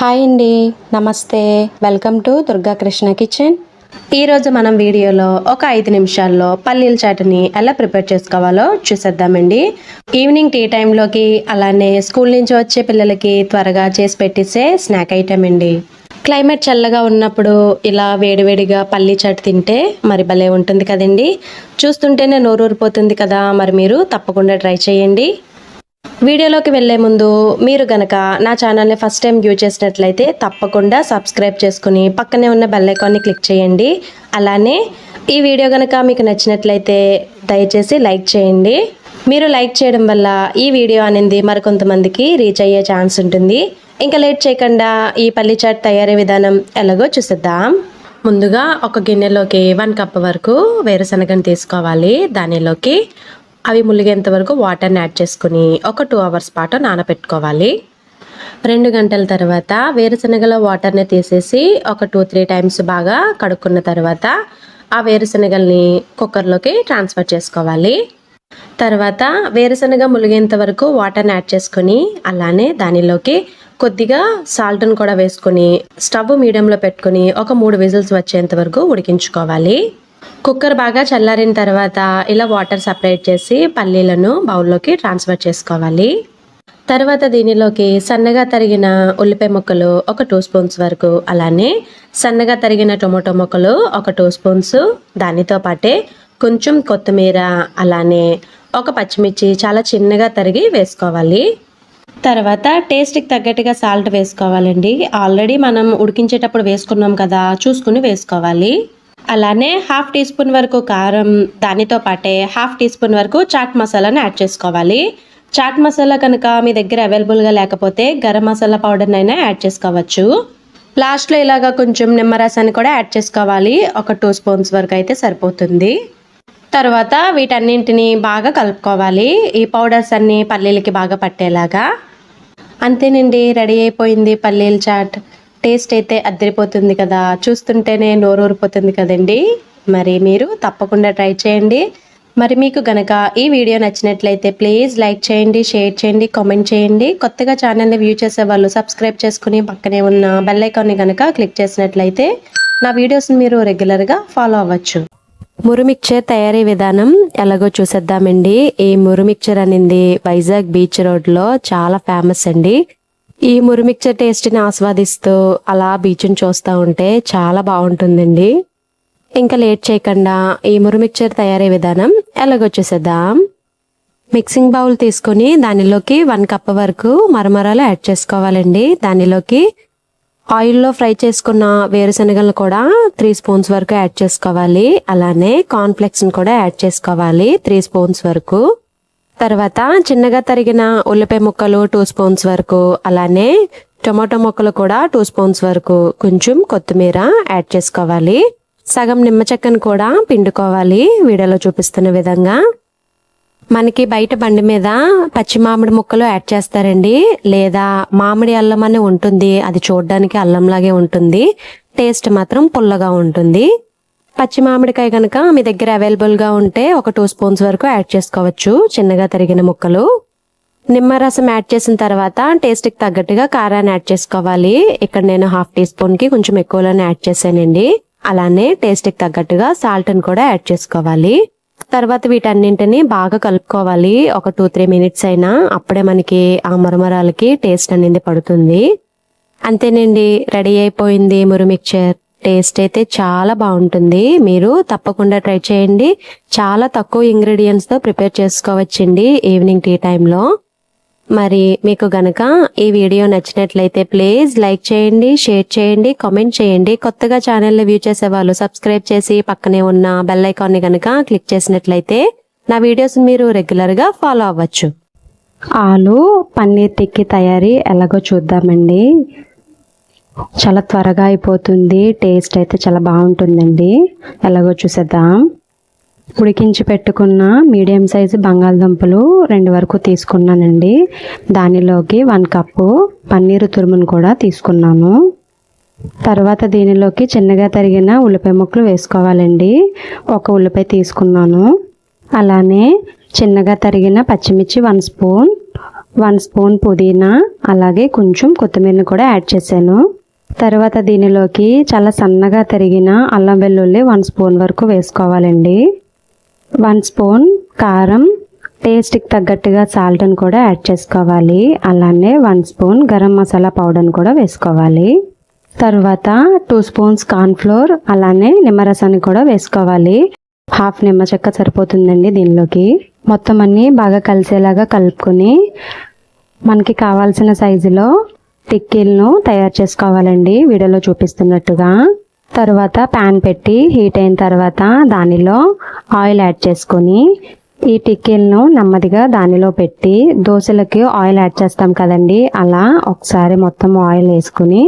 Hi అండి నమస్తే. Welcome to Durga Krishna kitchen. ఈరోజు మనం వీడియోలో ఒక ఐదు నిమిషాల్లో పల్లీల చాటుని ఎలా ప్రిపేర్ చేసుకోవాలో చూసేద్దామండి. ఈవినింగ్ టీ టైంలోకి అలానే స్కూల్ నుంచి వచ్చే పిల్లలకి త్వరగా చేసి పెట్టేసే స్నాక్ ఐటెం అండి. క్లైమేట్ చల్లగా ఉన్నప్పుడు ఇలా వేడివేడిగా పల్లీ చాటు తింటే మరి భలే ఉంటుంది కదండి. చూస్తుంటేనే నోరూరిపోతుంది కదా మరి మీరు తప్పకుండా ట్రై చేయండి. వీడియోలోకి వెళ్ళే ముందు మీరు గనక నా ఛానల్ని ఫస్ట్ టైం వ్యూ చేసినట్లయితే తప్పకుండా సబ్స్క్రైబ్ చేసుకుని పక్కనే ఉన్న బెల్ ఐకాన్ని క్లిక్ చేయండి. అలానే ఈ వీడియో గనక మీకు నచ్చినట్లయితే దయచేసి లైక్ చేయండి. మీరు లైక్ చేయడం వల్ల ఈ వీడియో అనేది మరికొంతమందికి రీచ్ అయ్యే ఛాన్స్ ఉంటుంది. ఇంకా లేట్ చేయకుండా ఈ పల్లి చాట్ తయారీ విధానం ఎలాగో చూసేద్దాం. ముందుగా ఒక గిన్నెలోకి వన్ కప్ వరకు వేరుశనగను తీసుకోవాలి. దానిలోకి అవి ములిగేంత వరకు వాటర్ని యాడ్ చేసుకుని ఒక టూ అవర్స్ పాటు నానబెట్టుకోవాలి రెండు గంటల తర్వాత వేరుశనగల వాటర్ని తీసేసి ఒక టూ త్రీ టైమ్స్ బాగా కడుక్కున్న తర్వాత ఆ వేరుశనగల్ని కుక్కర్లోకి ట్రాన్స్ఫర్ చేసుకోవాలి. తర్వాత వేరుశనగ ములిగేంత వరకు వాటర్ని యాడ్ చేసుకొని అలానే దానిలోకి కొద్దిగా సాల్ట్ని కూడా వేసుకొని స్టవ్ మీడియంలో పెట్టుకొని ఒక మూడు విజిల్స్ వచ్చేంత వరకు ఉడికించుకోవాలి. కుక్కర్ బాగా చల్లారిన తర్వాత ఇలా వాటర్ సపరేట్ చేసి పల్లీలను బౌల్లోకి ట్రాన్స్ఫర్ చేసుకోవాలి. తర్వాత దీనిలోకి సన్నగా తరిగిన ఉల్లిపాయ ముక్కలు ఒక టూ స్పూన్స్ వరకు అలానే సన్నగా తరిగిన టొమాటో ముక్కలు ఒక టూ స్పూన్స్ దానితో పాటే కొంచెం కొత్తిమీర అలానే ఒక పచ్చిమిర్చి చాలా చిన్నగా తరిగి వేసుకోవాలి. తర్వాత టేస్ట్కి తగ్గట్టుగా సాల్ట్ వేసుకోవాలండి. ఆల్రెడీ మనం ఉడికించేటప్పుడు వేసుకున్నాం కదా చూసుకుని వేసుకోవాలి. అలానే హాఫ్ టీ స్పూన్ వరకు కారం దానితో పాటే హాఫ్ టీ స్పూన్ వరకు చాట్ మసాలాను యాడ్ చేసుకోవాలి. చాట్ మసాలా కనుక మీ దగ్గర అవైలబుల్గా లేకపోతే గరం మసాలా పౌడర్ని అయినా యాడ్ చేసుకోవచ్చు. లాస్ట్లో ఇలాగా కొంచెం నిమ్మరసాన్ని కూడా యాడ్ చేసుకోవాలి. ఒక టూ స్పూన్స్ వరకు అయితే సరిపోతుంది. తర్వాత వీటన్నింటిని బాగా కలుపుకోవాలి. ఈ పౌడర్స్ అన్నీ పల్లీలకి బాగా పట్టేలాగా. అంతేనండి రెడీ అయిపోయింది పల్లీల చాట్. టేస్ట్ అయితే అద్దరిపోతుంది కదా. చూస్తుంటేనే నోరూరిపోతుంది కదండి. మరి మీరు తప్పకుండా ట్రై చేయండి. మరి మీకు గనక ఈ వీడియో నచ్చినట్లయితే ప్లీజ్ లైక్ చేయండి షేర్ చేయండి కామెంట్ చేయండి. కొత్తగా ఛానల్ని వ్యూ చేసే వాళ్ళు సబ్స్క్రైబ్ చేసుకుని పక్కనే ఉన్న బెల్ ఐకాన్ని కనుక క్లిక్ చేసినట్లయితే నా వీడియోస్ని మీరు రెగ్యులర్గా ఫాలో అవ్వచ్చు. మురుమిక్చర్ తయారీ విధానం ఎలాగో చూసేద్దామండి. ఈ మురుమిక్చర్ అనేది వైజాగ్ బీచ్ రోడ్లో చాలా ఫేమస్ అండి. ఈ మురిమిక్చర్ టేస్ట్ని ఆస్వాదిస్తూ అలా బీచ్ని చూస్తూ ఉంటే చాలా బాగుంటుందండి. ఇంకా లేట్ చేయకుండా ఈ మురిమిక్చర్ తయారీ విధానం ఎలాగొచ్చేసేద్దాం? మిక్సింగ్ బౌల్ తీసుకొని దానిలోకి వన్ కప్ వరకు మరమరాలు యాడ్ చేసుకోవాలండి. దానిలోకి ఆయిల్లో ఫ్రై చేసుకున్న వేరుశనగలను కూడా త్రీ స్పూన్స్ వరకు యాడ్ చేసుకోవాలి. అలానే కార్న్ఫ్లెక్స్ని కూడా యాడ్ చేసుకోవాలి. త్రీ స్పూన్స్ వరకు. తర్వాత చిన్నగా తరిగిన ఉల్లిపాయ ముక్కలు టూ స్పూన్స్ వరకు అలానే టొమాటో ముక్కలు కూడా టూ స్పూన్స్ వరకు కొంచెం కొత్తిమీర యాడ్ చేసుకోవాలి. సగం నిమ్మ చెక్కను కూడా పిండుకోవాలి. వీడియోలో చూపిస్తున్న విధంగా. మనకి బయట బండి మీద పచ్చి మామిడి ముక్కలు యాడ్ చేస్తారండి. లేదా మామిడి అల్లం అని ఉంటుంది. అది చూడడానికి అల్లంలాగే ఉంటుంది. టేస్ట్ మాత్రం పుల్లగా ఉంటుంది. పచ్చి మామిడికాయ కనుక మీ దగ్గర అవైలబుల్గా ఉంటే ఒక టూ స్పూన్స్ వరకు యాడ్ చేసుకోవచ్చు. చిన్నగా తరిగిన ముక్కలు. నిమ్మరసం యాడ్ చేసిన తర్వాత టేస్ట్కి తగ్గట్టుగా కారాన్ని యాడ్ చేసుకోవాలి. ఇక్కడ నేను హాఫ్ టీ స్పూన్కి కొంచెం ఎక్కువలోనే యాడ్ చేశానండి. అలానే టేస్ట్కి తగ్గట్టుగా సాల్ట్ని కూడా యాడ్ చేసుకోవాలి. తర్వాత వీటన్నింటిని బాగా కలుపుకోవాలి. ఒక టూ త్రీ మినిట్స్ అయినా అప్పుడే మనకి ఆ మురమరాలకి టేస్ట్ అనేది పడుతుంది. అంతేనండి. రెడీ అయిపోయింది మురు మిక్చర్ టేస్ట్ అయితే చాలా బాగుంటుంది. మీరు తప్పకుండా ట్రై చేయండి. చాలా తక్కువ ఇంగ్రీడియంట్స్తో ప్రిపేర్ చేసుకోవచ్చండి ఈవినింగ్ టీ టైంలో మరి మీకు గనక ఈ వీడియో నచ్చినట్లయితే ప్లీజ్ లైక్ చేయండి షేర్ చేయండి కామెంట్ చేయండి. కొత్తగా ఛానల్ని వ్యూ చేసే వాళ్ళు సబ్స్క్రైబ్ చేసి పక్కనే ఉన్న బెల్ ఐకాన్ని గనక క్లిక్ చేసినట్లయితే నా వీడియోస్ మీరు రెగ్యులర్గా ఫాలో అవ్వచ్చు. ఆలు పన్నీర్ టిక్కి తయారీ ఎలాగో చూద్దామండి. చాలా త్వరగా అయిపోతుంది. టేస్ట్ అయితే చాలా బాగుంటుందండి. ఎలాగో చూసేద్దాం. ఉడికించి పెట్టుకున్న మీడియం సైజు బంగాళదుంపలు రెండు వరకు తీసుకున్నానండి. దానిలోకి వన్ కప్పు పన్నీరు తురుమును కూడా తీసుకున్నాను. తర్వాత దీనిలోకి చిన్నగా తరిగిన ఉల్లిపాయ ముక్కలు వేసుకోవాలండి. ఒక ఉల్లిపాయ తీసుకున్నాను. అలానే చిన్నగా తరిగిన పచ్చిమిర్చి వన్ స్పూన్ వన్ స్పూన్ పుదీనా అలాగే కొంచెం కొత్తిమీరని కూడా యాడ్ చేశాను. తర్వాత దీనిలోకి చాలా సన్నగా తరిగిన అల్లం వెల్లుల్లి వన్ స్పూన్ వరకు వేసుకోవాలండి. వన్ స్పూన్ కారం టేస్ట్కి తగ్గట్టుగా సాల్ట్ని కూడా యాడ్ చేసుకోవాలి. అలానే వన్ స్పూన్ గరం మసాలా పౌడర్ని కూడా వేసుకోవాలి. తర్వాత టూ స్పూన్స్ కార్న్ఫ్లోర్ అలానే నిమ్మరసాన్ని కూడా వేసుకోవాలి. హాఫ్ నిమ్మ చెక్క సరిపోతుందండి దీనిలోకి. మొత్తం అన్నీ బాగా కలిసేలాగా కలుపుకొని మనకి కావాల్సిన సైజులో టిక్కీలను తయారు చేసుకోవాలండి. వీడియోలో చూపిస్తున్నట్టుగా. తర్వాత ప్యాన్ పెట్టి హీట్ అయిన తర్వాత దానిలో ఆయిల్ యాడ్ చేసుకొని ఈ టిక్కీలను నెమ్మదిగా దానిలో పెట్టి దోశలకి ఆయిల్ యాడ్ చేస్తాం కదండి. అలా ఒకసారి మొత్తం ఆయిల్ వేసుకుని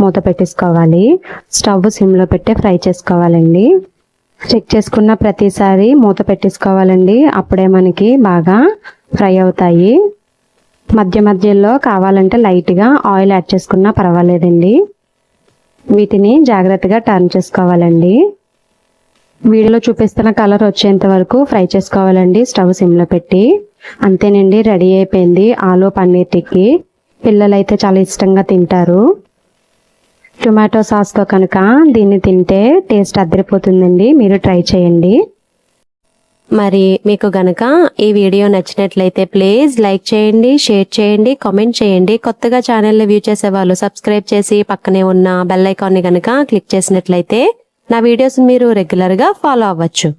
మూత పెట్టేసుకోవాలి. స్టవ్ సిమ్లో పెట్టి ఫ్రై చేసుకోవాలండి. చెక్ చేసుకున్న ప్రతిసారి మూత పెట్టేసుకోవాలండి. అప్పుడే మనకి బాగా ఫ్రై అవుతాయి. మధ్య మధ్యలో కావాలంటే లైట్గా ఆయిల్ యాడ్ చేసుకున్నా పర్వాలేదండి. వీటిని జాగ్రత్తగా టర్న్ చేసుకోవాలండి. వీడియోలో చూపిస్తున్న కలర్ వచ్చేంత వరకు ఫ్రై చేసుకోవాలండి స్టవ్ సిమ్లో పెట్టి. అంతేనండి రెడీ అయిపోయింది ఆలు పన్నీర్ టిక్కీ. పిల్లలైతే చాలా ఇష్టంగా తింటారు. టొమాటో సాస్తో కనుక దీన్ని తింటే టేస్ట్ అద్దరిపోతుందండి మీరు ట్రై చేయండి. మరి మీకు గనక ఈ వీడియో నచ్చినట్లయితే ప్లీజ్ లైక్ చేయండి షేర్ చేయండి కామెంట్ చేయండి. కొత్తగా ఛానల్ని వ్యూ చేసే వాళ్ళు సబ్స్క్రైబ్ చేసి పక్కనే ఉన్న బెల్ ఐకాన్ని గనక క్లిక్ చేసినట్లయితే నా వీడియోస్ మీరు రెగ్యులర్గా ఫాలో అవ్వచ్చు.